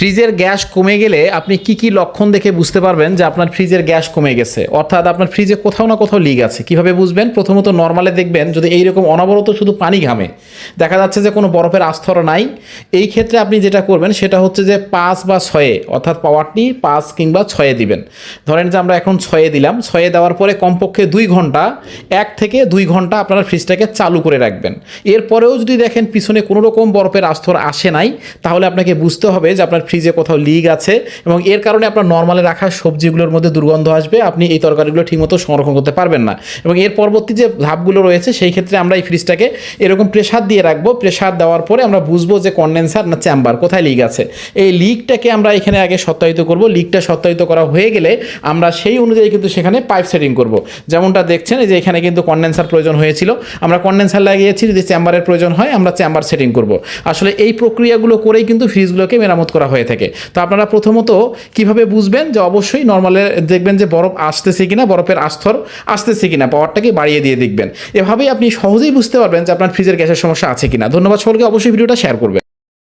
ফ্রিজের গ্যাস কমে গেলে আপনি কি কি লক্ষণ দেখে বুঝতে পারবেন যে আপনার ফ্রিজের গ্যাস কমে গেছে? অর্থাৎ আপনার ফ্রিজে কোথাও না কোথাও লিক আছে। কীভাবে বুঝবেন? প্রথমত নর্মালে দেখবেন যদি এইরকম অনবরত শুধু পানি ঘামে, দেখা যাচ্ছে যে কোনো বরফের আস্তর নাই, এই ক্ষেত্রে আপনি যেটা করবেন সেটা হচ্ছে যে পাঁচ বা ছয়ে, অর্থাৎ পাওয়ারটি পাঁচ কিংবা ছয়ে দিবেন। ধরেন যে আমরা এখন ছয়ে দিলাম, ছয়ে দেওয়ার পরে কমপক্ষে দুই ঘণ্টা, এক থেকে দুই ঘণ্টা আপনারা ফ্রিজটাকে চালু করে রাখবেন। এরপরেও যদি দেখেন পিছনে কোনো রকম বরফের আস্তর আসে নাই, তাহলে আপনাকে বুঝতে হবে যে আপনার ফ্রিজে কোথাও লিক আছে এবং এর কারণে আপনার নর্মালে রাখা সবজিগুলোর মধ্যে দুর্গন্ধ আসবে, আপনি এই তরকারিগুলো ঠিকমতো সংরক্ষণ করতে পারবেন না। এবং এর পরবর্তী যে ধাপগুলো রয়েছে, সেই ক্ষেত্রে আমরা এই ফ্রিজটাকে এরকম প্রেশার দিয়ে রাখব। প্রেশার দেওয়ার পরে আমরা বুঝব যে কন্ডেন্সার না চেম্বার কোথায় লিক আছে। এই লিকটাকে আমরা এখানে আগে সত্যায়িত করব। লিকটা সত্যায়িত করা হয়ে গেলে আমরা সেই অনুযায়ী কিন্তু সেখানে পাইপ সেটিং করব। যেমনটা দেখছেন যে এখানে কিন্তু কন্ডেন্সার প্রয়োজন হয়েছিল। আমরা কন্ডেন্সার লাগিয়েছি, যদি চেম্বারের প্রয়োজন হয়, আমরা চেম্বার সেটিং করব। আসলে এই প্রক্রিয়াগুলো করেই কিন্তু ফ্রিজগুলোকে মেরামত করা হয়ে থাকে। তো আপনারা প্রথমত কীভাবে বুঝবেন যে অবশ্যই নর্মালে দেখবেন যে বরফ আসতেছে কিনা, বরফের আস্তর আসতেছে কিনা পাওয়ারটাকে বাড়িয়ে দিয়ে দেখবেন। এভাবেই আপনি সহজেই বুঝতে পারবেন যে আপনার ফ্রিজের গ্যাসের সমস্যা আছে কিনা। ধন্যবাদ সকলকে, অবশ্যই ভিডিওটা শেয়ার করবেন।